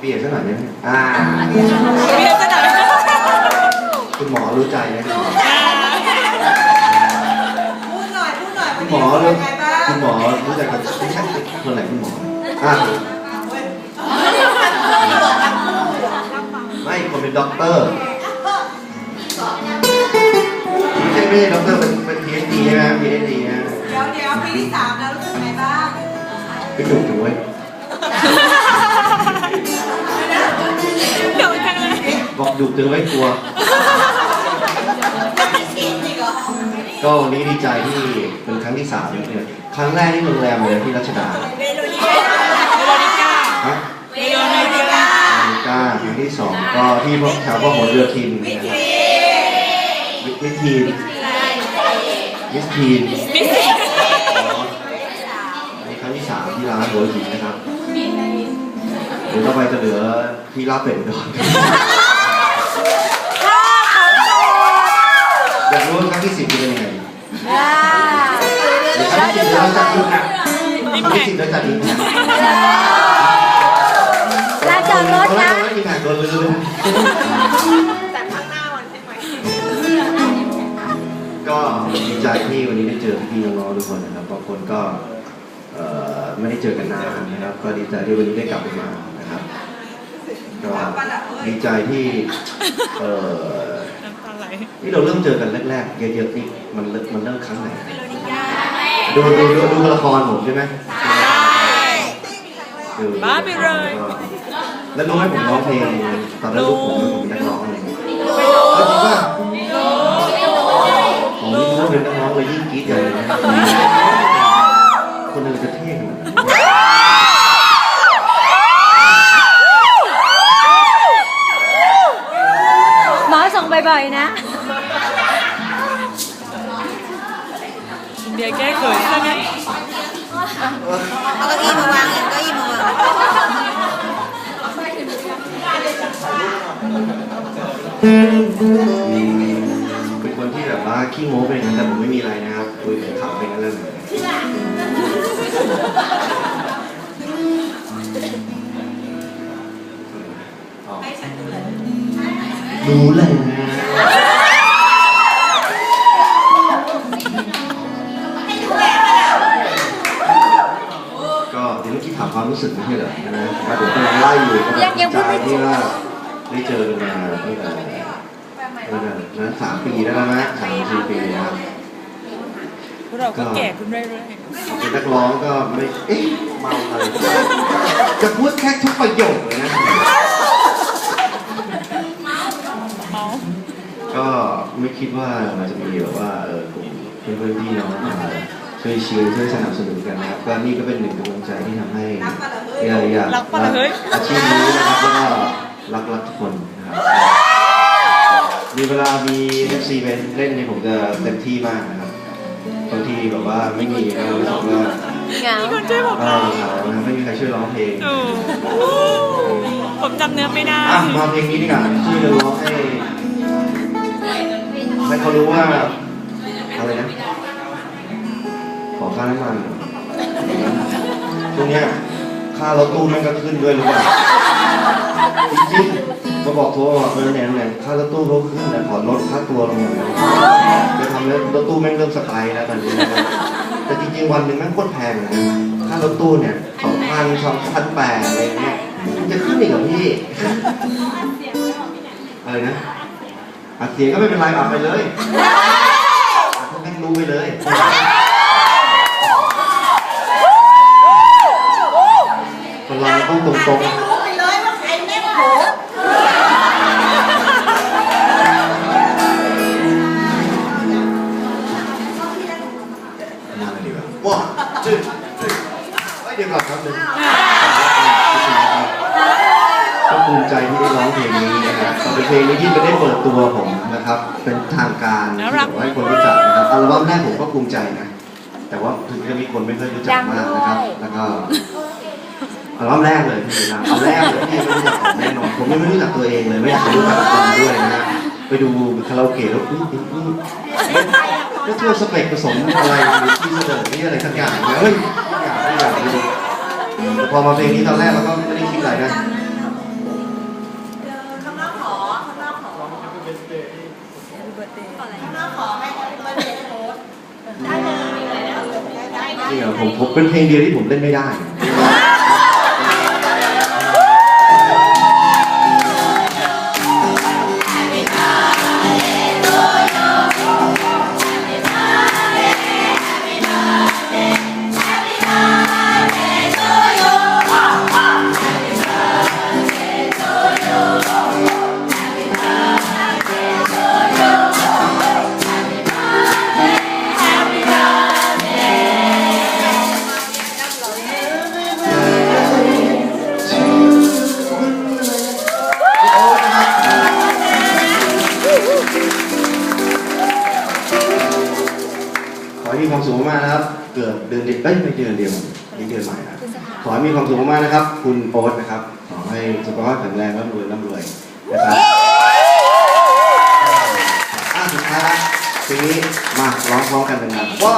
เปลี่ยนสักหน่อยได้ไหมอ่าเรียนซะหน่อยคุณหมอรู้ใจนะคุณหมอพูดหน่อยพูดหน่อยคุวันณหมนี้อเป็นรู้ไงบ้างคุณหมอรู้ใจกับไม่ใช่คนไหนคุณหมออะไม่คนเป็นด็อกเตอร์ไม่ใช่ไม่ใช่ด็อกเตอร์เป็นเป็น PhD ใช่ไหม PhD นะเดี๋ยวเดี๋ยวปีที่สามแล้วรู้สึกไงบ้างเป็นหนุ่มจังเว้ย ดุจังไว้ยกลัวไม่ชินอีกเหรอก็วันนี้ดีใจที่เป็นครั้งที่สามเนี่ยครั้งแรกที่โรงแรมเลยที่รัชดาเมโลดี้เวโรนิก้าฮะเวโรนิก้าอเมริกาครั้งที่สองก็ที่พวกแถวพวกหัวเรือทินนะครับวิทีนวิทีนมิสซี่ในครั้งที่สามที่ร้านหัวหินนะครับ เดี๋ยวต่อไปจะเหลือที่ลาบเป็ดก่อน อยากรู้ว่าครั้งที่สิบเป็นยังไงเดี๋ยวครั้งที่สิบเราจัดอีกนะคอิมรั้งแพที่สิบเราจัดอีกนะลานจอดรถนะไม่มีแขกโดนลืมแต่ข้างหน้าวันใช่ไหมก็ดีใจที่วันนี้ได้เจอพี่น้องๆทุกคนนะครับบางคนก็ไม่ได้เจอกันนานนะครับ ก็ดีใจที่วันนี้ได้กลับมานะครับก็ดีใจที่ น้ำตาไหลที่เราเริ่มเจอกันแรกๆเยอะๆนี่มันเริ่มมันเริ่มครั้งไหนดูดูดูดูละครผมใช่ไหมดูบ้าไปเลยแล้วรู้ไหมผมร้องเพลงตอนนั้นลูกผมผมเป็นนักร้องเลยเอาจริงป่ะผมนี่รู้เป็นนักร้องเลยยิ่งกรี๊ดใหญ่เลยนะคนหนึงจะเท่ขนาดนั้น บ่อยๆนะ เดี๋ยวแก้เขินซะงั้นเอาเก้าอี้มาวางเลยเก้าอี้มาวางเป็นคนที่แบบว่าขี้โม้เป็นอย่างนั้นแต่ผมไม่มีอะไรนะครับคุยขับไปงั้นเลยอ๋อรู้เลย ที่ว่าได้เจอกันมาตั้งแต่ตั้งแต่นั้นสามปีแล้วนะสามสี่ปีนะครับพวกเราก็แก่ขึ้นเรื่อยเป็นนักร้องก็ไม่เอ๊ะเมาอะไรจะพูดแค่ทุกประโยคเลยนะก็ไม่คิดว่ามันจะมีแบบว่าเออกลุ่มเพื่อนๆพี่น้องมา ช่วยเชียร์ช่วยสนับสนุนกันนะครับก็นี่ก็เป็นหนึ่งกำลังใจที่ทำให้อยากอยากรักปะล่ะเฮ้ยอาชีพนี้นะครับแล้วก็รักรักทุกคนนะครับมีเวลามีเอฟซีเป็นเล่นเนี่ยผมจะเต็มที่มากนะครับบางทีแบบว่าไม่มีก็รู้สึกว่าเหงามีคนช่วยผมเออเหงานะครับไม่มีใครช่วยร้องเพลงถูกผมจำเนื้อไม่ได้ อะมาเพลงนี้ดีกว่าช่วยกันร้องให้ให้เขารู้ว่าอะไรนะขอ ค่าน้ำมันช่วงเนี้ยค่ารถตู้แม่งก็ขึ้นด้วยหรือเปล่าจริงๆมาบอกโทรว่าเออเนี่ยเนี่ค่ารถตู้เขาขึ้นแต่ขอลดค่าตัวลงหน่อยจะทำให้รถตู้แม่งเริ่มสไตล์แล้วตอนนี้นะครับแต่จริงๆวันหนึ่งแม่งโคตรแพงเลยนะค่ารถตู้เนี่ยสองพันสองพันแปดอะไรเงี้ยมันจะขึ้นอีกเหรอพี่อะไรนะอัดเสียงก็ไม่เป็นไรอัดไปเลยอัดให้แม่งรู้ไปเลย ต้องตรงตรงรู้ไปเลยว่าใครแม่โหๆมาเลยดีกว่าว้าจืดจืดเฮ้ยเดี๋ยวก่อนครับหนึ่งก็ภูมิใจที่ได้ร้องเพลงนี้นะครับเป็นเพลงนี้ที่ไม่ได้เปิดตัวผมนะครับ เป็นทางการที่บอกให้คนรู้จักนะครับอัลบั้มแรกผมก็ภูมิใจนะ แต่ว่าถึงจะมีคนไม่เคยรู้จักมากนะครับ แล้วก็ อัลบแรกเลยคุณนะอัลบแรกเลยที่ไม่รู้จัแน่นอนผมยังไม่รู้จักตัวเองเลย ไม่อยากรู้จักตัวเองด้วยนะไปดูคาราโอเกะแล้วนี่นี่ก็ทั่วสเปกผสมอะไรหรือที่เสนอนี่อะไรสักอย่างเฮ้ยอยากอยากดูพอมาเพลงนี้ตอนแรกเราก็ไม่ได้คิดอะไรนะผมผมเป็นเพลงเดียวที่ผมเล่นไม่ได้ อนเดียวได้ไม่เดือนเดียวนี่เดือนใหม่นะขอให้มีความสุขมากนะครับ คุณโอ๊ตนะครับ ขอให้สุขภาพแข็งแรงร่ำรวยร่ำรวยนะครับอะสุดท้ายทีนี้มาร้องพร้อมกันเป็นงานว่า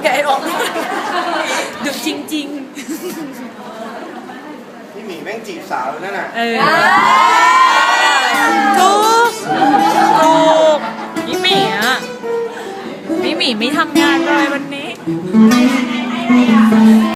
โอเคออกดุจริง พี่หมีแม่งจีบสาวเลยนั่นน่ะๆ เออถูกถูกพี่หมีอะพี่หมีไม่ทำงานเลยวันนี้